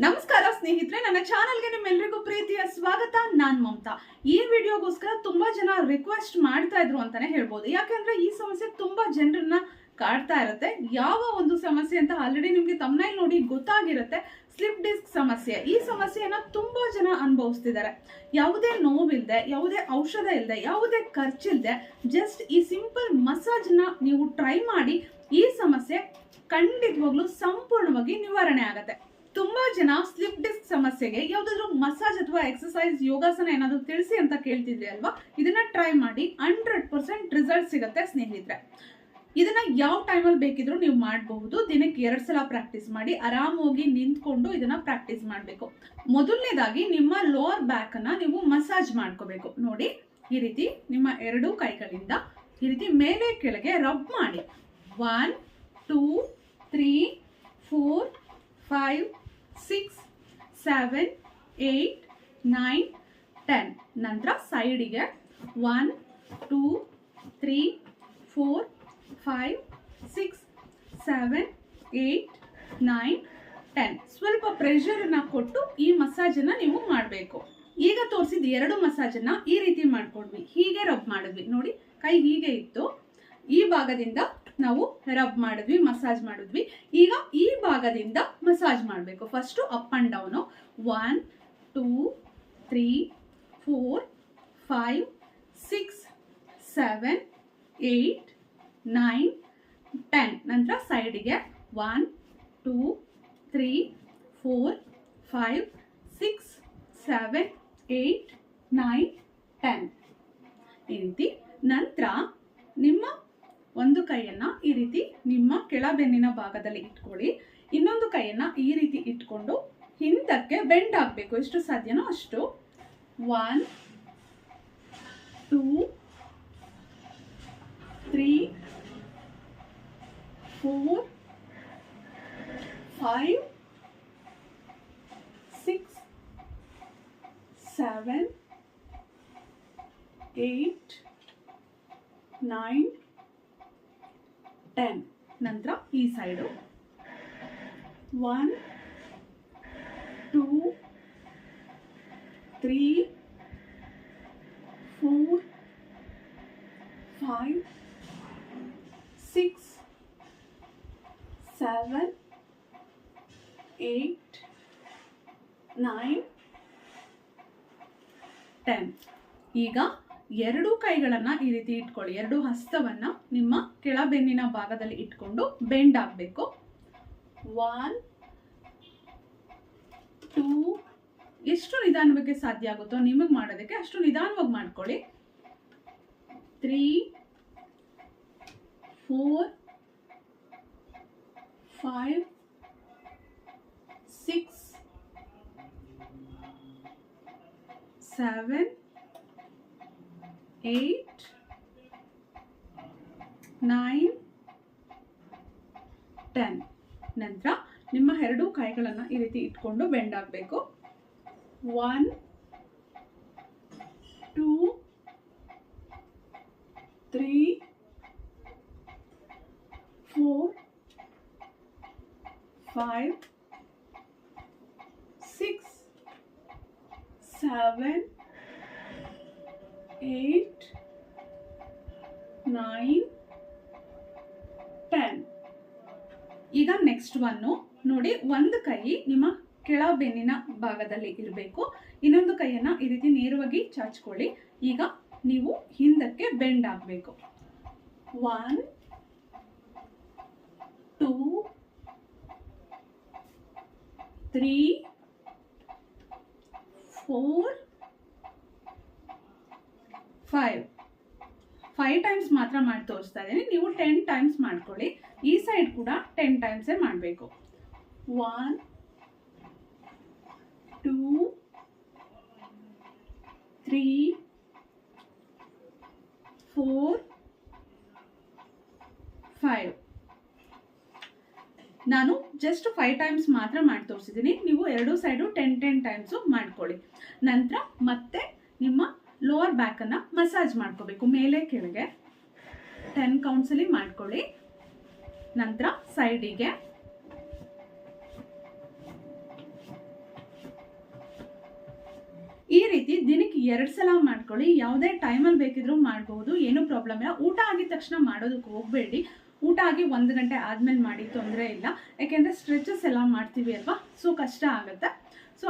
ನಮಸ್ಕಾರ ಸ್ನೇಹಿತರೆ, ನನ್ನ ಚಾನಲ್ಗೆ ನಿಮ್ಮೆಲ್ಲರಿಗೂ ಪ್ರೀತಿಯ ಸ್ವಾಗತ. ನಾನ್ ಮಮತಾ. ಈ ವಿಡಿಯೋಗೋಸ್ಕರ ತುಂಬಾ ಜನ ರಿಕ್ವೆಸ್ಟ್ ಮಾಡ್ತಾ ಇದ್ರು ಅಂತಾನೆ ಹೇಳ್ಬೋದು. ಯಾಕಂದ್ರೆ ಈ ಸಮಸ್ಯೆ ತುಂಬಾ ಜನರನ್ನ ಕಾಡ್ತಾ ಇರುತ್ತೆ. ಯಾವ ಒಂದು ಸಮಸ್ಯೆ ಅಂತ ಆಲ್ರೆಡಿ ನಿಮ್ಗೆ ತಮ್ಮನಲ್ಲಿ ನೋಡಿ ಗೊತ್ತಾಗಿರುತ್ತೆ. ಸ್ಲಿಪ್ ಡಿಸ್ಕ್ ಸಮಸ್ಯೆ. ಈ ಸಮಸ್ಯೆಯನ್ನ ತುಂಬಾ ಜನ ಅನುಭವಿಸ್ತಿದ್ದಾರೆ. ಯಾವುದೇ ನೋವಿಲ್ಲದೆ ಯಾವುದೇ ಔಷಧ ಇಲ್ಲದೆ ಯಾವುದೇ ಖರ್ಚಿಲ್ಲದೆ ಜಸ್ಟ್ ಈ ಸಿಂಪಲ್ ಮಸಾಜ್ನ ನೀವು ಟ್ರೈ ಮಾಡಿ ಈ ಸಮಸ್ಯೆ ಖಂಡಿತವಾಗ್ಲೂ ಸಂಪೂರ್ಣವಾಗಿ ನಿವಾರಣೆ ಆಗತ್ತೆ. ತುಂಬಾ ಜನ ಸ್ಲಿಪ್ ಡಿಸ್ಕ್ ಸಮಸ್ಯೆಗೆ ಯಾವ್ದಾದ್ರು ಮಸಾಜ್ ಅಥವಾ ಎಕ್ಸಸೈಸ್ ಯೋಗಾಸನ ಏನಾದ್ರು ತಿಳಿಸಿ ಅಂತ ಕೇಳ್ತಿದ್ರಿ ಅಲ್ವಾ? ಇದನ್ನ ಟ್ರೈ ಮಾಡಿ ಹಂಡ್ರೆಡ್ ಪರ್ಸೆಂಟ್ ರಿಸಲ್ಟ್ ಸಿಗುತ್ತೆ ಸ್ನೇಹಿತರೆ. ಇದನ್ನ ಯಾವ ಟೈಮಲ್ಲಿ ಬೇಕಿದ್ರು ನೀವು ಮಾಡಬಹುದು. ದಿನಕ್ಕೆ ಎರಡ್ ಸಲ ಪ್ರಾಕ್ಟೀಸ್ ಮಾಡಿ ಆರಾಮಾಗಿ ನಿಂತ್ಕೊಂಡು ಇದನ್ನ ಪ್ರಾಕ್ಟೀಸ್ ಮಾಡಬೇಕು. ಮೊದಲನೇದಾಗಿ ನಿಮ್ಮ ಲೋವರ್ ಬ್ಯಾಕ್ ಅನ್ನ ನೀವು ಮಸಾಜ್ ಮಾಡ್ಕೋಬೇಕು. ನೋಡಿ, ಈ ರೀತಿ ನಿಮ್ಮ ಎರಡೂ ಕೈಗಳಿಂದ ಈ ರೀತಿ ಮೇಲೆ ಕೆಳಗೆ ರಬ್ ಮಾಡಿ. One two three four five six seven eight nine ten ನಂತರ ಸೈಡಿಗೆ one two three four five six seven eight nine ten ಸ್ವಲ್ಪ ಪ್ರೆಷರನ್ನು ಕೊಟ್ಟು ಈ ಮಸಾಜನ್ನು ನೀವು ಮಾಡಬೇಕು. ಈಗ ತೋರಿಸಿದ ಎರಡು ಮಸಾಜನ್ನು ಈ ರೀತಿ ಮಾಡ್ಕೊಂಡ್ವಿ. ಹೀಗೆ ರಬ್ ಮಾಡಿದ್ವಿ. ನೋಡಿ, ಕೈ ಹೀಗೆ ಇತ್ತು. ಈ ಭಾಗದಿಂದ ನಾವು ರಬ್ ಮಾಡಿದ್ವಿ ಮಸಾಜ್ ಮಾಡಿದ್ವಿ. ಈಗ ಈ ಭಾಗದಿಂದ ಮಸಾಜ್ ಮಾಡಬೇಕು. First up and down one two three four five six seven eight nine ten ನಂತರ ಸೈಡಿಗೆ one two three four five six seven eight nine ten ಈ ರೀತಿ ನಂತರ ನಿಮ್ಮ ಒಂದು ಕೈಯನ್ನ ಈ ರೀತಿ ನಿಮ್ಮ ಕೆಳಬೆನ್ನಿನ ಭಾಗದಲ್ಲಿ ಇಟ್ಕೊಳ್ಳಿ. ಇನ್ನೊಂದು ಕೈಯನ್ನ ಈ ರೀತಿ ಇಟ್ಕೊಂಡು ಹಿಂದಕ್ಕೆ ಬೆಂಡ್ ಆಗಬೇಕು. ಎಷ್ಟು ಸಾಧ್ಯನೋ ಅಷ್ಟು. One two three four five six seven eight nine ten ನಂತರ ಈ side one two three four five six seven eight nine ten ಈಗ ಎರಡು ಕೈಗಳನ್ನ ಈ ರೀತಿ ಇಟ್ಕೊಳ್ಳಿ. ಎರಡು ಹಸ್ತವನ್ನ ನಿಮ್ಮ ಕೆಳಬೆನ್ನಿನ ಭಾಗದಲ್ಲಿ ಇಟ್ಕೊಂಡು ಬೆಂಡ್ ಆಗಬೇಕು. ಒನ್ ಟೂ ಎಷ್ಟು ನಿಧಾನವಾಗಿ ಸಾಧ್ಯ ಆಗುತ್ತೋ ನಿಮಗೆ ಮಾಡೋದಕ್ಕೆ ಅಷ್ಟು ನಿಧಾನವಾಗಿ ಮಾಡ್ಕೊಳ್ಳಿ. Three four five six seven eight nine ten ನಂತರ ನಿಮ್ಮ ಎರಡೂ ಕೈಗಳನ್ನು ಈ ರೀತಿ ಇಟ್ಕೊಂಡು ಬೆಂಡ್ ಆಗಬೇಕು. One two three four five six seven eight nine ten ಈಗ ನೆಕ್ಸ್ಟ್ ಒನ್ನು ನೋಡಿ, ಒಂದು ಕೈ ನಿಮ್ಮ ಕೆಳ ಬೆನ್ನಿನ ಭಾಗದಲ್ಲಿ ಇರಬೇಕು. ಇನ್ನೊಂದು ಕೈಯನ್ನು ಈ ರೀತಿ ನೇರವಾಗಿ ಚಾಚ್ಕೊಳ್ಳಿ. ಈಗ ನೀವು ಹಿಂದಕ್ಕೆ ಬೆಂಡ್ ಆಗಬೇಕು. One two three four five five times ಮಾತ್ರ ಮಾಡಿ ತೋರಿಸ್ತಾ ಇದ್ದೀನಿ. ನೀವು ಟೆನ್ ಟೈಮ್ಸ್ ಮಾಡ್ಕೊಳ್ಳಿ. ಈ ಸೈಡ್ ಕೂಡ ಟೆನ್ ಟೈಮ್ಸೇ ಮಾಡಬೇಕು. One two three four five ನಾನು ಜಸ್ಟ್ ಫೈವ್ ಟೈಮ್ಸ್ ಮಾತ್ರ ಮಾಡಿ ತೋರಿಸಿದ್ದೀನಿ. ನೀವು ಎರಡೂ ಸೈಡು ಟೆನ್ ಟೆನ್ ಟೈಮ್ಸು ಮಾಡ್ಕೊಳ್ಳಿ. ನಂತರ ಮತ್ತೆ ನಿಮ್ಮ ಲೋವರ್ ಬ್ಯಾಕನ್ನು ಮಸಾಜ್ ಮಾಡ್ಕೋಬೇಕು. ಮೇಲೆ, ಕೆಳಗೆ. ಟೆನ್ ಕೌಂಟ್ಸಲ್ಲಿ ಮಾಡ್ಕೊಳ್ಳಿ. ನಂತರ ಸೈಡಿಗೆ ಈ ರೀತಿ ದಿನಕ್ಕೆ ಎರಡು ಸಲ ಮಾಡ್ಕೊಳ್ಳಿ. ಯಾವುದೇ ಟೈಮಲ್ಲಿ ಬೇಕಿದ್ರೂ ಮಾಡ್ಬೋದು. ಏನೂ ಪ್ರಾಬ್ಲಮ್ ಇಲ್ಲ. ಊಟ ಆಗಿದ ತಕ್ಷಣ ಮಾಡೋದಕ್ಕೆ ಹೋಗಬೇಡಿ. ಊಟ ಆಗಿ ಒಂದು ಗಂಟೆ ಆದಮೇಲೆ ಮಾಡಿ, ತೊಂದರೆ ಇಲ್ಲ. ಯಾಕೆಂದರೆ ಸ್ಟ್ರೆಚಸ್ ಎಲ್ಲ ಮಾಡ್ತೀವಿ ಅಲ್ವಾ? ಸೊ ಕಷ್ಟ ಆಗುತ್ತೆ. ಸೊ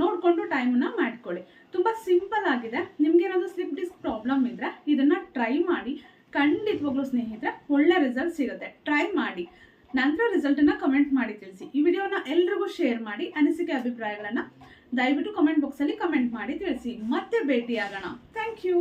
ನೋಡಿಕೊಂಡು ಟೈಮನ್ನ ಮಾಡ್ಕೊಳ್ಳಿ. ತುಂಬ ಸಿಂಪಲ್ ಆಗಿದೆ. ನಿಮ್ಗೇನಾದರೂ ಸ್ಲಿಪ್ ಡಿಸ್ಕ್ ಪ್ರಾಬ್ಲಮ್ ಇದ್ದರೆ ಇದನ್ನು ಟ್ರೈ ಮಾಡಿ. ಖಂಡಿತವಾಗ್ಲೂ ಸ್ನೇಹಿತರೆ, ಒಳ್ಳೆ ರಿಸಲ್ಟ್ ಸಿಗುತ್ತೆ. ಟ್ರೈ ಮಾಡಿ. ನಂತರ ರಿಸಲ್ಟನ್ನು ಕಮೆಂಟ್ ಮಾಡಿ ತಿಳಿಸಿ. ಈ ವಿಡಿಯೋನ ಎಲ್ರಿಗೂ ಶೇರ್ ಮಾಡಿ ಅನಿಸಿಕೆ ಅಭಿಪ್ರಾಯಗಳನ್ನು ದಯವಿಟ್ಟು ಕಮೆಂಟ್ ಬಾಕ್ಸಲ್ಲಿ ಕಮೆಂಟ್ ಮಾಡಿ ತಿಳಿಸಿ. ಮತ್ತೆ ಭೇಟಿಯಾಗೋಣ. Thank you